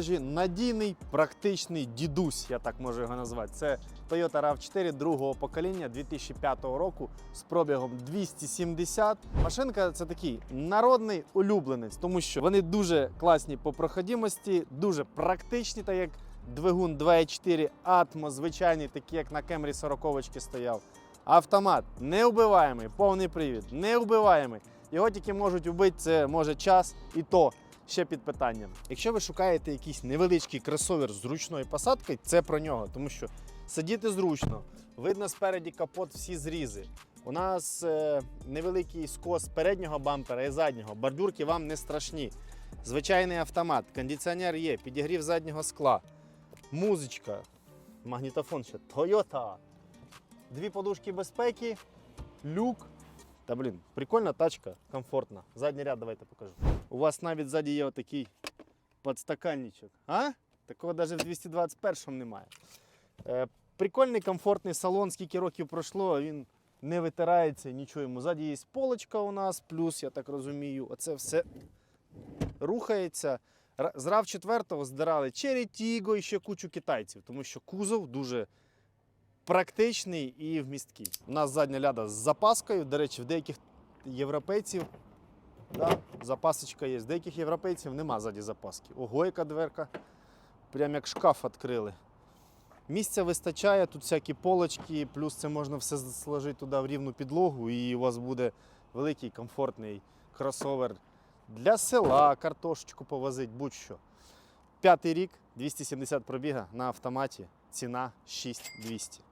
продажі надійний, практичний дідусь, я так можу його назвати. Це Toyota RAV4 другого покоління 2005 року з пробігом 270. Машинка це такий народний улюбленець, тому що вони дуже класні по проходимості, дуже практичні, так як двигун 2.4 Atmo, звичайний, такий як на Camry 40 стояв. Автомат неубиваємий, повний привід, неубиваємий. Його тільки можуть убити, це може час і то ще під питанням. Якщо ви шукаєте якийсь невеличкий кросовер з зручною посадкою, це про нього, тому що сидіти зручно, видно спереді капот всі зрізи. У нас е, невеликий скос переднього бампера і заднього. Бордюрки вам не страшні. Звичайний автомат, кондиціонер є, підігрів заднього скла, музичка, магнітофон ще Toyota. Дві подушки безпеки, люк. Та блін, прикольна тачка, комфортна. Задній ряд давайте покажу. У вас навіть ззаді є отакий подстаканничок. А? Такого навіть в 221 немає. Е, прикольний, комфортний салон, скільки років пройшло, він не витирається, нічого йому. Ззаді є полочка у нас, плюс, я так розумію, оце все рухається. З rav 4 здирали Черетіго і ще кучу китайців, тому що кузов дуже практичний і вмісткий. У нас задня ляда з запаскою. До речі, в деяких європейців да, запасочка є. З деяких європейців нема ззаді запаски. Ого, яка дверка. Прям як шкаф відкрили. Місця вистачає, тут всякі полочки, плюс це можна все сложити туди в рівну підлогу, і у вас буде великий комфортний кросовер для села, картошечку повозить, будь-що. П'ятий рік, 270 пробіга на автоматі, ціна 6200.